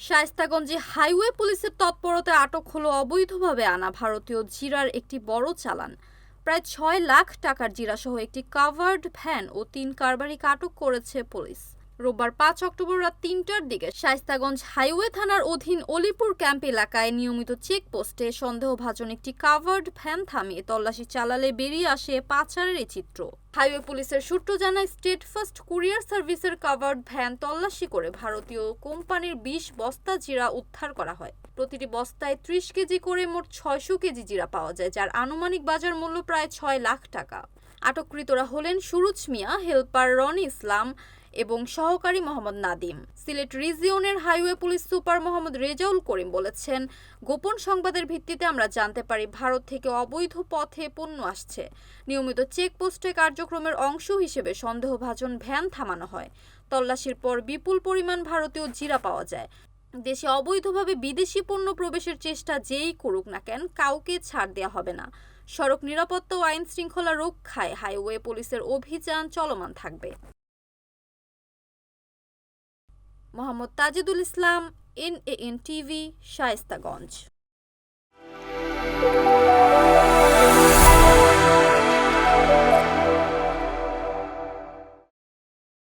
শায়েস্তাগঞ্জে highway পুলিশের তৎপরতায় আটক হলো অবৈধভাবে আনা ভারতীয় জিরার একটি বড় চালান। প্রায় ছয় লাখ টাকার জিরাসহ একটি কাভার্ড ভ্যান ও তিন কারবারিকে আটক করেছে পুলিশ। রোববার পাঁচ অক্টোবর রাত তিনটার দিকে শায়েস্তাগঞ্জ হাইওয়ে থানার অধীন অলিপুর ক্যাম্প এলাকায় নিয়মিত চেকপোস্টে সন্দেহভাজন একটি কাভার্ড ভ্যান থামিয়ে তল্লাশি চালালে বেরিয়ে আসে পাচারের এই চিত্র। হাইওয়ে পুলিশের সূত্র জানায় স্টেট ফার্স্ট কুরিয়ার সার্ভিসের কাভার্ড ভ্যান তল্লাশি করে ভারতীয় কোম্পানির বিশ বস্তা জিরা উদ্ধার করা হয়। প্রতিটি বস্তায় ত্রিশ কেজি করে মোট ছয়শো কেজি জিরা পাওয়া যায়, যার আনুমানিক বাজার মূল্য প্রায় ছয় লাখ টাকা। আটককৃতরা হলেন সুরুজ মিয়া, হেলপার রনি ইসলাম এবং সহকারী Mohammad Nadim. Sylhet রিজিয়নের highway police super Mohammad Rezaul Karim বলেছেন, গোপন সংবাদের ভিত্তিতে আমরা জানতে পারি ভারত থেকে অবৈধ পথে পণ্য আসছে। নিয়মিত চেকপোস্টে কার্যক্রমের অংশ হিসেবে সন্দেহভাজন ভ্যান থামানো হয়। তল্লাশির পর বিপুল পরিমাণ ভারতীয় জিরা পাওয়া যায়। দেশে অবৈধভাবে বিদেশি পণ্য প্রবেশের চেষ্টা যেই করুক না কেন, কাউকে ছাড় দেওয়া হবে না। সড়ক নিরাপত্তা ও আইন শৃঙ্খলা রক্ষায় হাইওয়ে পুলিশের অভিযান চলমান থাকবে। Mohammad Tajidul Islam N A N TV Shayestaganj.